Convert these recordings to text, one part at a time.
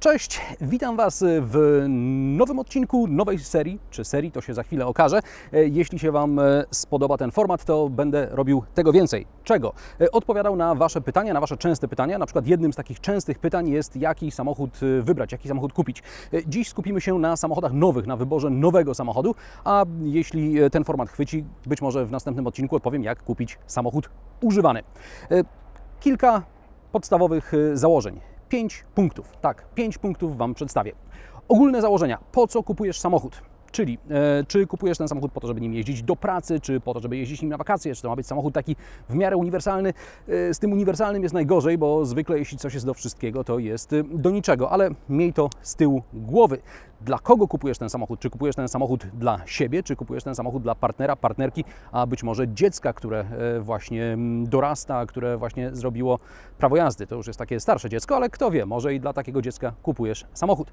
Cześć, witam Was w nowym odcinku nowej serii, czy serii to się za chwilę okaże. E, Jeśli się Wam e, spodoba ten format, to będę robił tego więcej. Czego? E, Odpowiadał na Wasze pytania, na Wasze częste pytania. Na przykład jednym z takich częstych pytań jest, jaki samochód wybrać, jaki samochód kupić. Dziś skupimy się na samochodach nowych, na wyborze nowego samochodu, a jeśli ten format chwyci, być może w następnym odcinku odpowiem, jak kupić samochód używany. Kilka podstawowych założeń. Pięć punktów. Tak, pięć punktów Wam przedstawię. Ogólne założenia. Po co kupujesz samochód? Czyli e, czy kupujesz ten samochód po to, żeby nim jeździć do pracy, czy po to, żeby jeździć nim na wakacje, czy to ma być samochód taki w miarę uniwersalny. E, z tym uniwersalnym jest najgorzej, bo zwykle jeśli coś jest do wszystkiego, to jest y, do niczego, ale miej to z tyłu głowy. Dla kogo kupujesz ten samochód? Czy kupujesz ten samochód dla siebie, czy kupujesz ten samochód dla partnera, partnerki, a być może dziecka, które e, właśnie mm, dorasta, które właśnie zrobiło prawo jazdy. To już jest takie starsze dziecko, ale kto wie, może i dla takiego dziecka kupujesz samochód.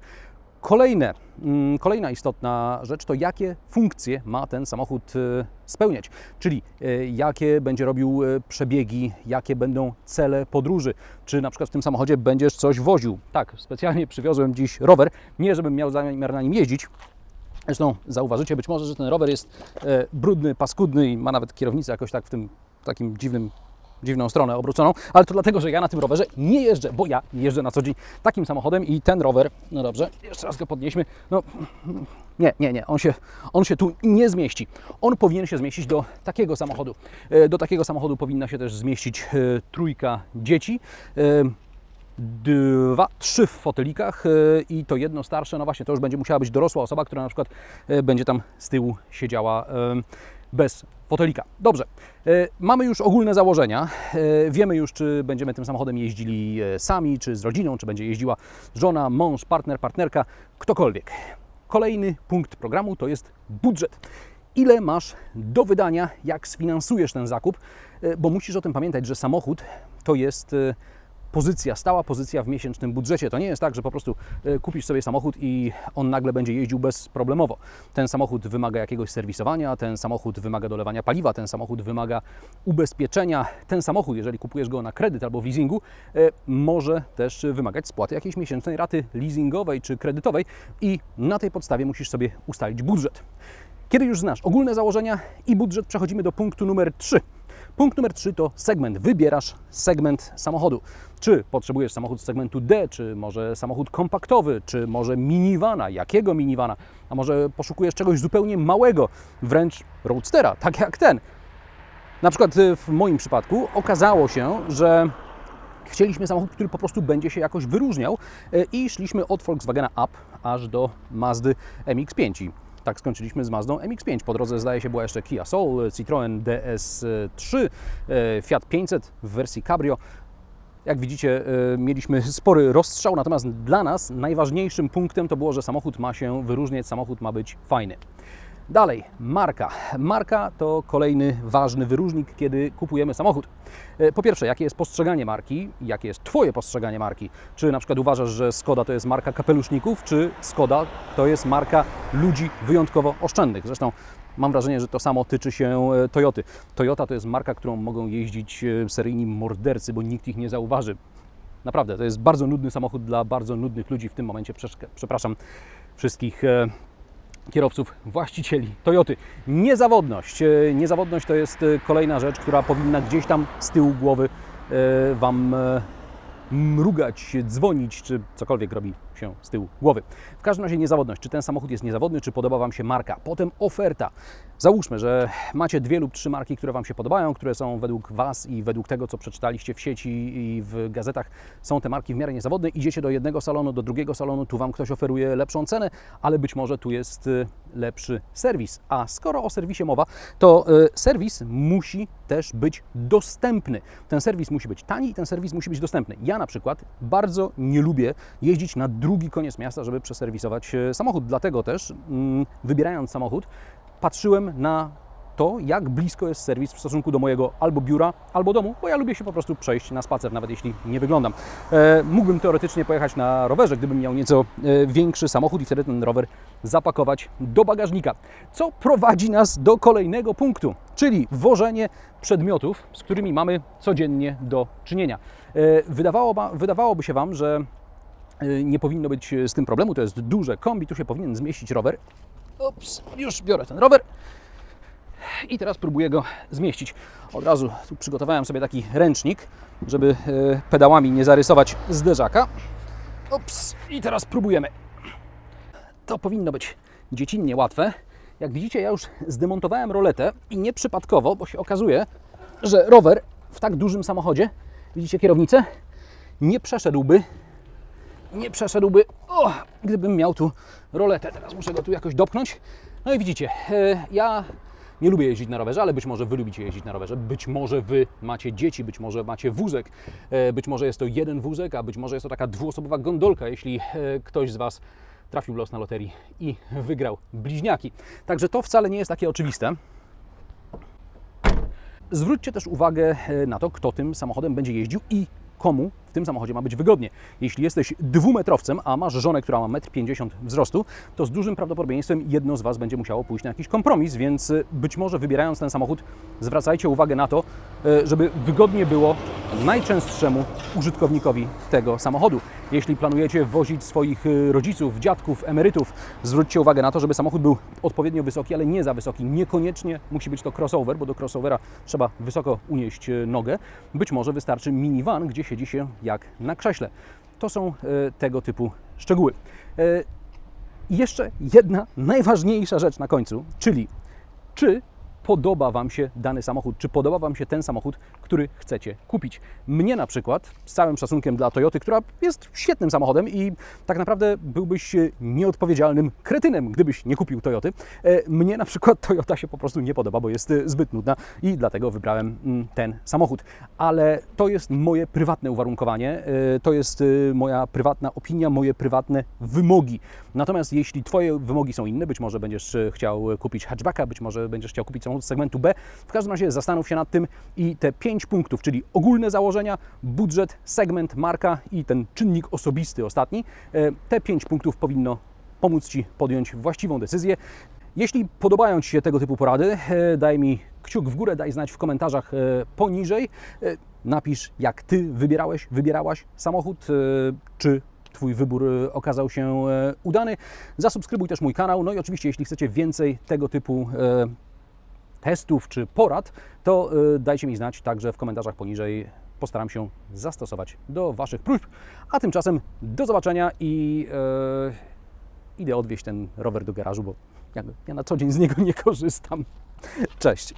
Kolejne, mm, kolejna istotna rzecz to jakie funkcje ma ten samochód e, spełniać, czyli e, jakie będzie robił e, przebiegi, jakie będą cele podróży, czy na przykład w tym samochodzie będziesz coś woził. Tak, specjalnie przywiozłem dziś rower, nie żebym miał zamiar na nim jeździć, Zresztą zauważycie być może, że ten rower jest e, brudny, paskudny i ma nawet kierownicę jakoś tak w tym takim dziwnym, dziwną stronę obróconą, ale to dlatego, że ja na tym rowerze nie jeżdżę, bo ja jeżdżę na co dzień takim samochodem i ten rower, no dobrze, jeszcze raz go podnieśmy, no nie, nie, nie, on się, on się tu nie zmieści. On powinien się zmieścić do takiego samochodu. E, Do takiego samochodu powinna się też zmieścić e, trójka dzieci. E, dwa, trzy w fotelikach i to jedno starsze, no właśnie, to już będzie musiała być dorosła osoba, która na przykład będzie tam z tyłu siedziała bez fotelika. Dobrze, e, mamy już ogólne założenia, e, wiemy już, czy będziemy tym samochodem jeździli e, sami, czy z rodziną, czy będzie jeździła żona, mąż, partner, partnerka, ktokolwiek. Kolejny punkt programu to jest budżet ile masz do wydania, jak sfinansujesz ten zakup, bo musisz o tym pamiętać, że samochód to jest pozycja, stała pozycja w miesięcznym budżecie. To nie jest tak, że po prostu e, kupisz sobie samochód i on nagle będzie jeździł bezproblemowo. Ten samochód wymaga jakiegoś serwisowania, ten samochód wymaga dolewania paliwa, ten samochód wymaga ubezpieczenia. Ten samochód, jeżeli kupujesz go na kredyt albo w leasingu, e, może też wymagać spłaty jakiejś miesięcznej raty leasingowej czy kredytowej i na tej podstawie musisz sobie ustalić budżet. Kiedy już znasz ogólne założenia i budżet, przechodzimy do punktu numer 3. Punkt numer 3 to segment. Wybierasz segment samochodu. Czy potrzebujesz samochód z segmentu D, czy może samochód kompaktowy, czy może minivana, jakiego minivana, a może poszukujesz czegoś zupełnie małego, wręcz roadstera, tak jak ten. Na przykład y, w moim przypadku okazało się, że Chcieliśmy samochód, który po prostu będzie się jakoś wyróżniał e, i szliśmy od Volkswagena Up aż do Mazdy MX-5. Tak skończyliśmy z Mazdą MX-5. Po drodze zdaje się była jeszcze Kia Soul, Citroën DS3, e, Fiat 500 w wersji Cabrio. Jak widzicie, e, mieliśmy spory rozstrzał, natomiast dla nas najważniejszym punktem to było, że samochód ma się wyróżniać, samochód ma być fajny. Dalej, marka. Marka to kolejny ważny wyróżnik, kiedy kupujemy samochód. E, Po pierwsze, jakie jest postrzeganie marki, jakie jest Twoje postrzeganie marki? Czy na przykład uważasz, że Skoda to jest marka kapeluszników, czy Skoda to jest marka ludzi wyjątkowo oszczędnych? Zresztą mam wrażenie, że to samo tyczy się e, Toyoty. Toyota to jest marka, którą mogą jeździć e, seryjni mordercy, bo nikt ich nie zauważy. Naprawdę, to jest bardzo nudny samochód dla bardzo nudnych ludzi. W tym momencie przepraszam wszystkich kierowców, właścicieli Toyoty. Niezawodność. E, Niezawodność to jest e, kolejna rzecz, która powinna gdzieś tam z tyłu głowy e, Wam mrugać, dzwonić, czy cokolwiek robi się z tyłu głowy. W każdym razie niezawodność. Czy ten samochód jest niezawodny, czy podoba Wam się marka? Potem oferta. Załóżmy, że macie dwie lub trzy marki, które Wam się podobają, które są według Was i według tego, co przeczytaliście w sieci i w gazetach, są te marki w miarę niezawodne. Idziecie do jednego salonu, do drugiego salonu, tu Wam ktoś oferuje lepszą cenę, ale być może tu jest y, lepszy serwis. A skoro o serwisie mowa, to y, serwis musi też być dostępny. Ten serwis musi być tani i ten serwis musi być dostępny. Ja na przykład bardzo nie lubię jeździć na drugi koniec miasta, żeby przeserwisować e, samochód. Dlatego też, mm, wybierając samochód, patrzyłem na to, jak blisko jest serwis w stosunku do mojego albo biura, albo domu, bo ja lubię się po prostu przejść na spacer, nawet jeśli nie wyglądam. E, mógłbym teoretycznie pojechać na rowerze, gdybym miał nieco e, większy samochód i wtedy ten rower zapakować do bagażnika. Co prowadzi nas do kolejnego punktu, czyli wożenie przedmiotów, z którymi mamy codziennie do czynienia. E, wydawało, wydawałoby się Wam, że Y, Nie powinno być y, z tym problemu, to jest duże kombi, tu się powinien zmieścić rower. Ups, już biorę ten rower i teraz próbuję go zmieścić. Od razu tu przygotowałem sobie taki ręcznik, żeby y, pedałami nie zarysować zderzaka. Ups, i teraz próbujemy. To powinno być dziecinnie łatwe. Jak widzicie, ja już zdemontowałem roletę i nieprzypadkowo, bo się okazuje, że rower w tak dużym samochodzie, widzicie kierownicę, nie przeszedłby, nie przeszedłby, o, gdybym miał tu roletę. Teraz muszę go tu jakoś dopchnąć. No i widzicie, e, ja nie lubię jeździć na rowerze, ale być może Wy lubicie jeździć na rowerze. Być może Wy macie dzieci, być może macie wózek, e, być może jest to jeden wózek, a być może jest to taka dwuosobowa gondolka, jeśli e, ktoś z Was trafił los na loterii i wygrał bliźniaki. Także to wcale nie jest takie oczywiste. Zwróćcie też uwagę e, na to, kto tym samochodem będzie jeździł i komu w tym samochodzie ma być wygodnie. Jeśli jesteś dwumetrowcem, a masz żonę, która ma 1,50 m wzrostu, to z dużym prawdopodobieństwem jedno z Was będzie musiało pójść na jakiś kompromis, więc e, być może wybierając ten samochód, zwracajcie uwagę na to, e, żeby wygodnie było najczęstszemu użytkownikowi tego samochodu. Jeśli planujecie wozić swoich e, rodziców, dziadków, emerytów, zwróćcie uwagę na to, żeby samochód był odpowiednio wysoki, ale nie za wysoki. Niekoniecznie musi być to crossover, bo do crossovera trzeba wysoko unieść nogę. Być może wystarczy minivan, gdzie siedzi się jak na krześle. To są e, tego typu szczegóły. E, i jeszcze jedna najważniejsza rzecz na końcu, czyli czy podoba Wam się dany samochód, czy podoba Wam się ten samochód, który chcecie kupić. Mnie na przykład, z całym szacunkiem dla Toyoty, która jest świetnym samochodem i tak naprawdę byłbyś e, nieodpowiedzialnym kretynem, gdybyś nie kupił Toyoty. E, Mnie na przykład Toyota się po prostu nie podoba, bo jest e, zbyt nudna i dlatego wybrałem mm, ten samochód. Ale to jest moje prywatne uwarunkowanie, to jest moja prywatna opinia, moje prywatne wymogi. Natomiast jeśli Twoje wymogi są inne, być może będziesz chciał kupić hatchbacka, być może będziesz chciał kupić samochód z segmentu B, w każdym razie zastanów się nad tym i te pięć punktów, czyli ogólne założenia, budżet, segment, marka i ten czynnik osobisty ostatni, e, te pięć punktów powinno pomóc Ci podjąć właściwą decyzję. Jeśli podobają Ci się tego typu porady, e, daj mi kciuk w górę, daj znać w komentarzach e, poniżej. Napisz, jak Ty wybierałeś, wybierałaś samochód, czy Twój wybór okazał się udany. Zasubskrybuj też mój kanał. No i oczywiście, jeśli chcecie więcej tego typu testów czy porad, to e, dajcie mi znać także w komentarzach poniżej. Postaram się zastosować do Waszych próśb. A tymczasem do zobaczenia i e, idę odwieźć ten rower do garażu, bo ja na co dzień z niego nie korzystam. Cześć.